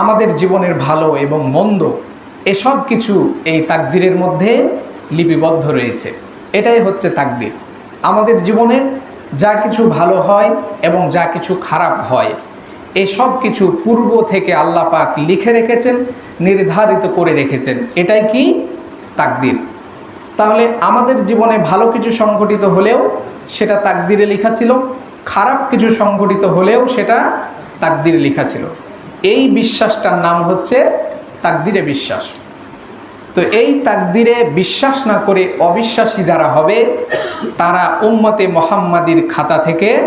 আমাদের জীবনের ভালো এবং মন্দ, এসব কিছু এই তাকদিরের মধ্যে লিপিবদ্ধ রয়েছে। এটাই হচ্ছে তাকদির। আমাদের জীবনের যা কিছু ভালো হয় এবং যা কিছু খারাপ হয়, এসব কিছু পূর্ব থেকে আল্লাহ পাক লিখে রেখেছেন, নির্ধারিত করে রেখেছেন। এটাই কি? তাকদির। তাহলে আমাদের জীবনে ভালো কিছু সংঘটিত হলেও সেটা তাকদিরে লেখা ছিল, খারাপ কিছু সংঘটিত হলেও সেটা তাকদিরে লেখা ছিল। এই বিশ্বাসটার নাম হচ্ছে তাকদিরে বিশ্বাস। তো এই তাকদিরে বিশ্বাস না করে অবিশ্বাসী যারা হবে, তারা উম্মতে মোহাম্মাদির খাতা থেকে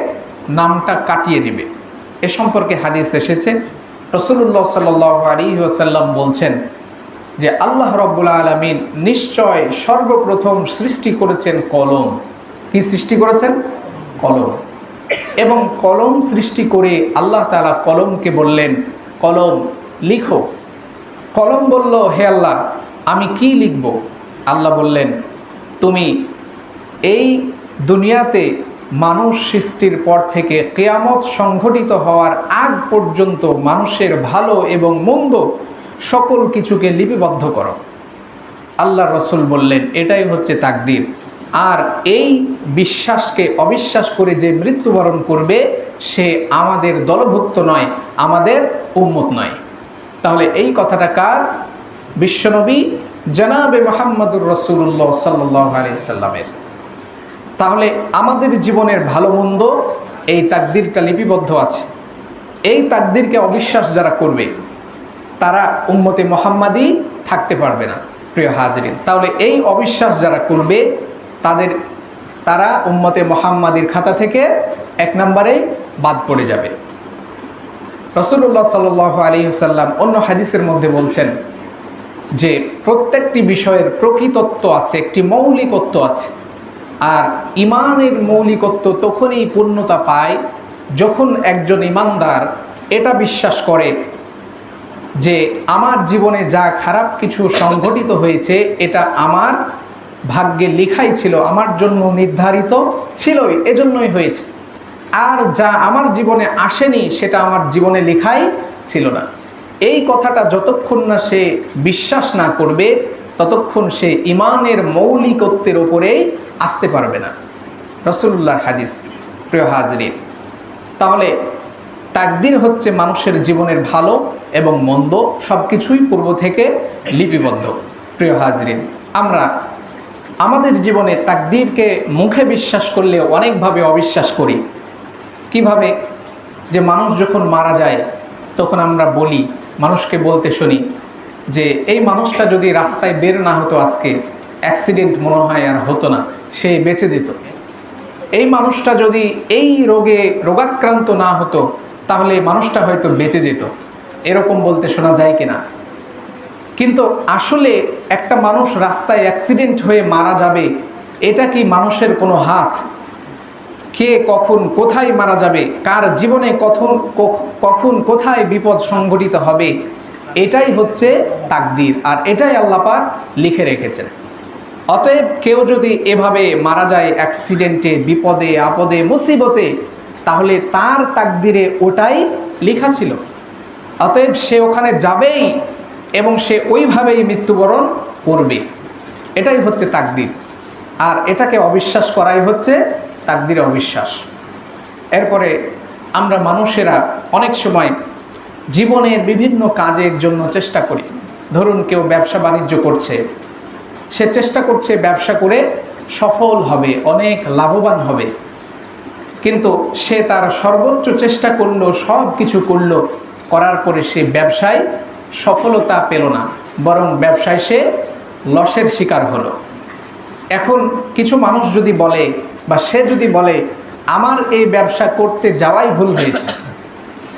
নামটা কাটিয়ে নেবে। এ সম্পর্কে হাদিস এসেছে। রসুল্লাহ সাল আলী ওসাল্লাম বলছেন যে, আল্লাহ রব্বুল আলমিন নিশ্চয় সর্বপ্রথম সৃষ্টি করেছেন কলম। কি সৃষ্টি করেছেন? কলম। এবং কলম সৃষ্টি করে আল্লাহ তালা কলমকে বললেন কলম লিখো। কলম বলল, হে আল্লাহ, আমি কি লিখব? আল্লাহ বললেন, তুমি এই দুনিয়াতে মানুষ সৃষ্টির পর থেকে কেয়ামত সংঘটিত হওয়ার আগ পর্যন্ত মানুষের ভালো এবং মন্দ সকল কিছুকে লিপিবদ্ধ করো। আল্লাহ রসুল বললেন, এটাই হচ্ছে তাকদির। আর এই বিশ্বাসকে অবিশ্বাস করে যে মৃত্যুবরণ করবে, সে আমাদের দলভুক্ত নয়, আমাদের উম্মত নয়। তাহলে এই কথাটা কার? বিশ্বনবী জনাবে মোহাম্মদুর রসুল্লাহ সাল্লাহ আলি সাল্লামের। তাহলে আমাদের জীবনের ভালো মন্দ এই তাকদিরটা লিপিবদ্ধ আছে। এই তাকদিরকে অবিশ্বাস যারা করবে, তারা উম্মতে মোহাম্মাদি থাকতে পারবে না, প্রিয় হাজরিন। তাহলে এই অবিশ্বাস যারা করবে তাদের, তারা উম্মতে মোহাম্মাদির খাতা থেকে এক নম্বরেই বাদ পড়ে যাবে। রসুল্লাহ সাল আলী সাল্লাম অন্য হাদিসের মধ্যে বলছেন যে, প্রত্যেকটি বিষয়ের প্রকৃতত্ব আছে, একটি মৌলিকত্ব আছে। আর ইমানের মৌলিকত্ব তখনই পূর্ণতা পায় যখন একজন ইমানদার এটা বিশ্বাস করে যে, আমার জীবনে যা খারাপ কিছু সংঘটিত হয়েছে, এটা আমার ভাগ্যে লেখাই ছিল, আমার জন্য নির্ধারিত ছিলই, এজন্যই হয়েছে। আর যা আমার জীবনে আসেনি, সেটা আমার জীবনে লেখাই ছিল না। এই কথাটা যতক্ষণ না সে বিশ্বাস না করবে, ততক্ষণ সে ইমানের মৌলিকত্বের ওপরেই আসতে পারবে না। রসুল্লাহর হাদিস, প্রিয় হাজরিন, তাহলে তাকদির হচ্ছে মানুষের জীবনের ভালো এবং মন্দ সব কিছুই পূর্ব থেকে লিপিবদ্ধ। প্রিয় হাজরিন, আমরা আমাদের জীবনে তাকদিরকে মুখে বিশ্বাস করলে অনেকভাবে অবিশ্বাস করি। কীভাবে? যে মানুষ যখন মারা যায়, তখন আমরা বলি, মানুষকে বলতে শুনি যে, এই মানুষটা যদি রাস্তায় বের না হতো আজকে অ্যাক্সিডেন্ট মনে হয় আর হতো না, সে বেঁচে যেত। এই মানুষটা যদি এই রোগে রোগাক্রান্ত না হতো, তাহলে মানুষটা হয়তো বেঁচে যেত। এরকম বলতে শোনা যায় কিনা? কিন্তু আসলে একটা মানুষ রাস্তায় অ্যাক্সিডেন্ট হয়ে মারা যাবে, এটা কি মানুষের কোনো হাত? কে কখন কোথায় মারা যাবে? কার জীবনে কখন কখন কোথায় বিপদ সংঘটিত হবে? এটাই হচ্ছে তাকদির, আর এটাই আল্লাপাক লিখে রেখেছেন। অতএব কেউ যদি এভাবে মারা যায় অ্যাক্সিডেন্টে বিপদে, আপদে, মুসিবতে, তাহলে তার তাকদিরে ওটাই লেখা ছিল। অতএব সে ওখানে যাবেই এবং সে ওইভাবেই মৃত্যুবরণ করবে। এটাই হচ্ছে তাকদির। আর এটাকে অবিশ্বাস করাই হচ্ছে তাকদিরে অবিশ্বাস। এরপরে আমরা মানুষেরা অনেক সময় জীবনের বিভিন্ন কাজের জন্য চেষ্টা করি। ধরুন কেউ ব্যবসা বাণিজ্য করছে। সে চেষ্টা করছে ব্যবসা করে সফল হবে, অনেক লাভবান হবে। কিন্তু সে তার সর্বোচ্চ চেষ্টা করল সব কিছু করল, করার পরে সে ব্যবসায় সফলতা পেল না, বরং ব্যবসায় সে লসের শিকার হলো। এখন কিছু মানুষ যদি বলে বা সে যদি বলে, আমার এই ব্যবসা করতে যাওয়াই ভুল হয়েছে,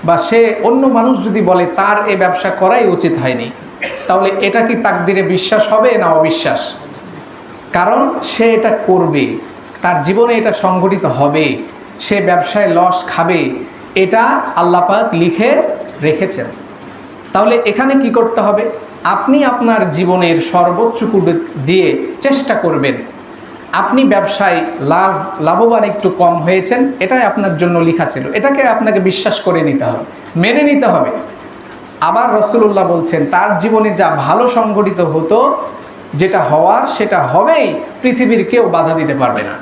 বা সে অন্য মানুষ যদি বলে, তার এই ব্যবসা করাই উচিত হয়নি, তাহলে এটা কি তাকদিরে বিশ্বাস হবে না অবিশ্বাস? কারণ সে এটা করবে, তার জীবনে এটা সংগঠিত হবে, সে ব্যবসায় লস খাবে, এটা আল্লাপাক লিখে রেখেছেন। তাহলে এখানে কি করতে হবে? আপনি আপনার জীবনের সর্বোচ্চ দিয়ে চেষ্টা করবেন। আপনি ব্যবসায় লাভ, লাভবান একটু কম হয়েছেন, এটাই আপনার জন্য লেখা ছিল। এটাকে আপনাকে বিশ্বাস করে নিতে হবে, মেনে নিতে হবে। আবার রসুল্লাহ বলছেন, তার জীবনে যা ভালো সংগঠিত হতো, যেটা হওয়ার, সেটা হবেই, পৃথিবীর কেউ বাধা দিতে পারবে না।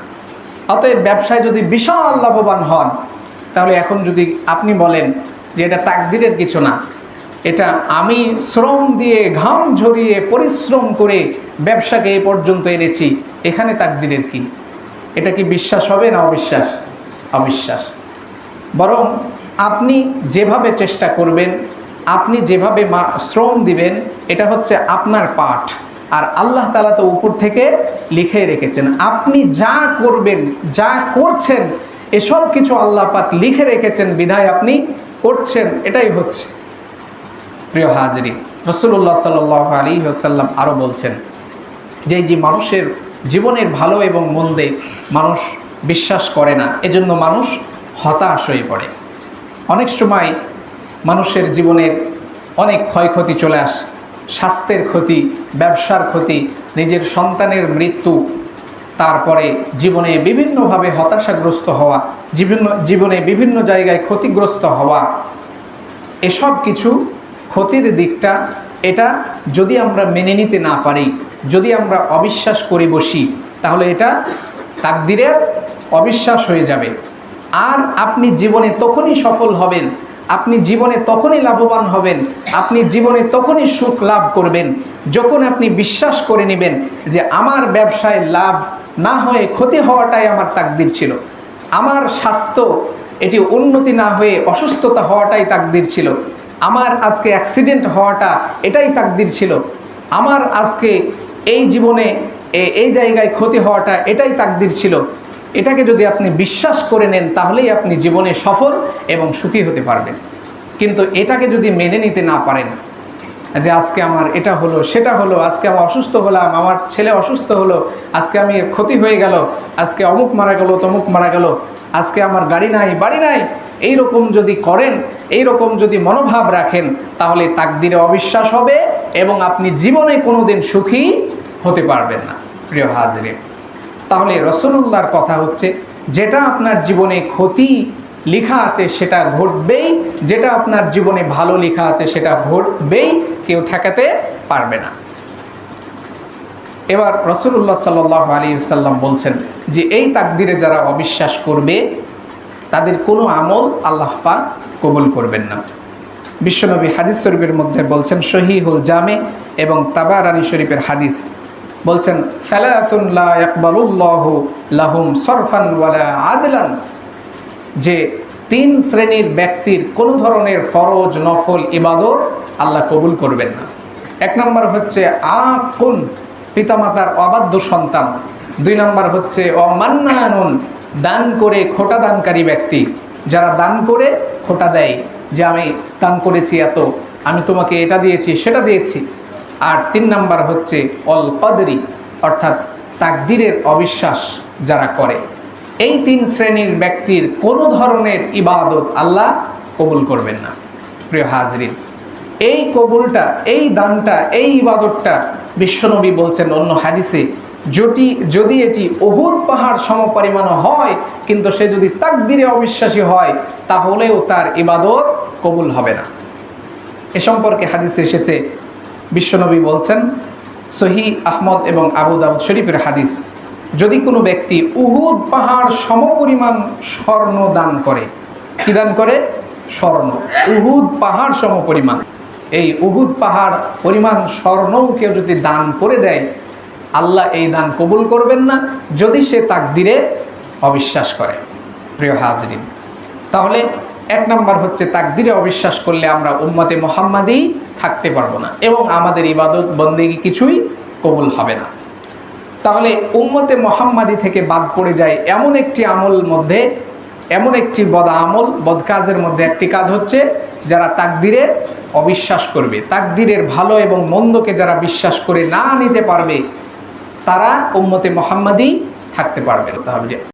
অতএব ব্যবসায় যদি বিশাল লাভবান হন, তাহলে এখন যদি আপনি বলেন যে এটা তাকদিরের কিছু না এটা আমি শ্রম দিয়ে ঘাম ঝরিয়ে পরিশ্রম করে ব্যবসাকে এ পর্যন্ত এনেছি। এখানে তাকদিরের কি? এটা কি বিশ্বাস হবে না অবিশ্বাস? অবিশ্বাস। বরং আপনি যেভাবে চেষ্টা করবেন, আপনি যেভাবে মা, শ্রম দিবেন, এটা হচ্ছে আপনার পাঠ। আর আল্লাহ তালা তো উপর থেকে লিখে রেখেছেন। আপনি যা করবেন, যা করছেন, এসব কিছু আল্লাহ পাক লিখে রেখেছেন, বিধায় আপনি করছেন, এটাই হচ্ছে। প্রিয় হাজিরি রসুল্লাহ সাল আলী আসাল্লাম আরও বলছেন, যে যে মানুষের জীবনের ভালো এবং মন্দে মানুষ বিশ্বাস করে না, এজন্য মানুষ হতাশ হয়ে পড়ে। অনেক সময় মানুষের জীবনের অনেক ক্ষয়ক্ষতি চলে আসে, স্বাস্থ্যের ক্ষতি, ব্যবসার ক্ষতি, নিজের সন্তানের মৃত্যু, তারপরে জীবনে বিভিন্নভাবে হতাশাগ্রস্ত হওয়া বিভিন্ন জীবনে বিভিন্ন জায়গায় ক্ষতিগ্রস্ত হওয়া, এসব কিছু ক্ষতির দিকটা, এটা যদি আমরা মেনে নিতে না পারি, যদি আমরা অবিশ্বাস করে বসি, তাহলে এটা তাকদিরের অবিশ্বাস হয়ে যাবে। আর আপনি জীবনে তখনই সফল হবেন, আপনি জীবনে তখনই লাভবান হবেন, আপনি জীবনে তখনই সুখ লাভ করবেন, যখন আপনি বিশ্বাস করে নেবেন যে আমার ব্যবসায় লাভ না হয়ে ক্ষতি হওয়াটাই আমার তাকদির ছিল। আমার স্বাস্থ্য, এটি উন্নতি না হয়ে অসুস্থতা হওয়াটাই তাকদির ছিল। আমার আজকে অ্যাক্সিডেন্ট হওয়াটা এটাই তাকদির ছিল। আমার আজকে এই জীবনে এই জায়গায় ক্ষতি হওয়াটা এটাই তাকদির ছিল। এটাকে যদি আপনি বিশ্বাস করে নেন, তাহলেই আপনি জীবনে সফল এবং সুখী হতে পারবেন। কিন্তু এটাকে যদি মেনে নিতে না পারেন, যে আজকে আমার এটা হলো, সেটা হলো, আজকে আমি অসুস্থ হলাম, আমার ছেলে অসুস্থ হলো, আজকে আমি ক্ষতি হয়ে গেল, আজকে অমুক মারা গেল, তমুক মারা গেল আজকে আমার গাড়ি নাই, বাড়ি নাই। এই রকম যদি করেন এই রকম যদি মনোভাব রাখেন, তাহলে তাকদিরে অবিশ্বাস হবে এবং আপনি জীবনে কোনো দিন সুখী হতে পারবেন না, প্রিয় হাজরে তাহলে রসুল্লাহর কথা হচ্ছে, যেটা আপনার জীবনে ক্ষতি লেখা আছে সেটা ঘটবেই, যেটা আপনার জীবনে ভালো লেখা আছে সেটা ঘটবেই, কেউ ঠেকাতে পারবে না। এবার রসুল্লাহ সাল্লাহ আলী সাল্লাম বলছেন যে এই তাকদিরে যারা অবিশ্বাস করবে, তাদের কোনো আমল আল্লাহ পা কবুল করবেন না। বিশ্বনবী হাদিস শরীফের মধ্যে বলছেন শহীহুল জামে এবং তাবারানি শরীফের হাদিস বলছেন লাহুম সরফান ওয়ালা আদলান। যে তিন শ্রেণির ব্যক্তির কোনো ধরনের ফরজ, নফল, ইবাদত আল্লাহ কবুল করবেন না। এক নম্বর হচ্ছে আ আকুন পিতামাতার অবাধ্য সন্তান। দুই নম্বর হচ্ছে অমান্নায়ন দান করে খোটা দানকারী ব্যক্তি। যারা দান করে, খোটা দেয়। যে আমি দান করেছি এত, আমি তোমাকে এটা দিয়েছি, সেটা দিয়েছি। আর তিন নাম্বার হচ্ছে, অল কদরি, অর্থাৎ তাকদিরের অবিশ্বাস যারা করে। এই তিন শ্রেণির ব্যক্তির কোনো ধরনের ইবাদত আল্লাহ কবুল করবেন না। প্রিয় হাজরিন এই কবুলটা, এই দানটা, এই ইবাদতটা বিশ্বনবী বলছেন অন্য হাদিসে, যদি যদি এটি অহুদ পাহাড় সমপরিমাণ হয়, কিন্তু সে যদি তাকদিরে অবিশ্বাসী হয়, তাহলেও তার ইবাদত কবুল হবে না। এ সম্পর্কে হাদিসে এসেছে, বিশ্বনবী বলছেন, সহি আহমদ এবং আবু দাউদ শরীফের হাদিস, যদি কোনো ব্যক্তি উহুদ পাহাড় সমপরিমাণ স্বর্ণ দান করে, কী দান করে? স্বর্ণ। উহুদ পাহাড় সমপরিমাণ। এই উহুদ পাহাড় পরিমাণ স্বর্ণও কেউ যদি দান করে দেয়, আল্লাহ এই দান কবুল করবেন না। যদি সে তাকদিরে অবিশ্বাস করে। প্রিয় হাজরিন, তাহলে এক নম্বর হচ্ছে তাকদিরে অবিশ্বাস করলে আমরা উম্মতে মোহাম্মাদি থাকতে পারব না এবং আমাদের ইবাদত বন্দেগি কিছুই কবুল হবে না। তাহলে উম্মতে মোহাম্মাদি থেকে বাদ পড়ে যায় এমন একটি আমল মধ্যে, এমন একটি বদ আমল বদ কাজের মধ্যে একটি কাজ হচ্ছে যারা তাকদিরে অবিশ্বাস করবে। তাকদিরের ভালো এবং মন্দকে যারা বিশ্বাস করে না নিতে পারবে, তারা উম্মতে মোহাম্মদই থাকতে পারবে। তাহলে